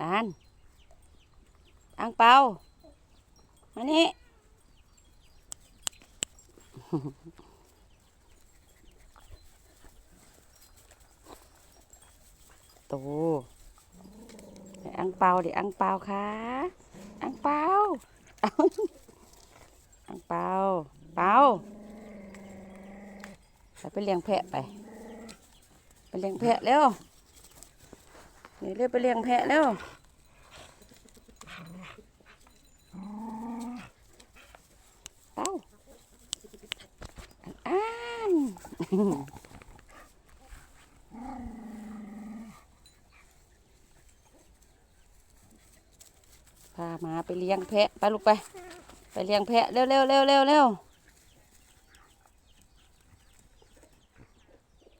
อันอังเปามานี่โตอ้อังเปาดิอังเปาค่ะอังเปาอังเปาเปาไปเลี้ยงแพะไป ไปเลี้ยงแพะเร็ว นี่เร็วไปเลี้ยงแพะเร็วเป้าอันอันพามาไปเลี้ยงแพะ ไปลูกไป ไปเลี้ยงแพะ เร็วเร็วเร็วเร็วเร็ว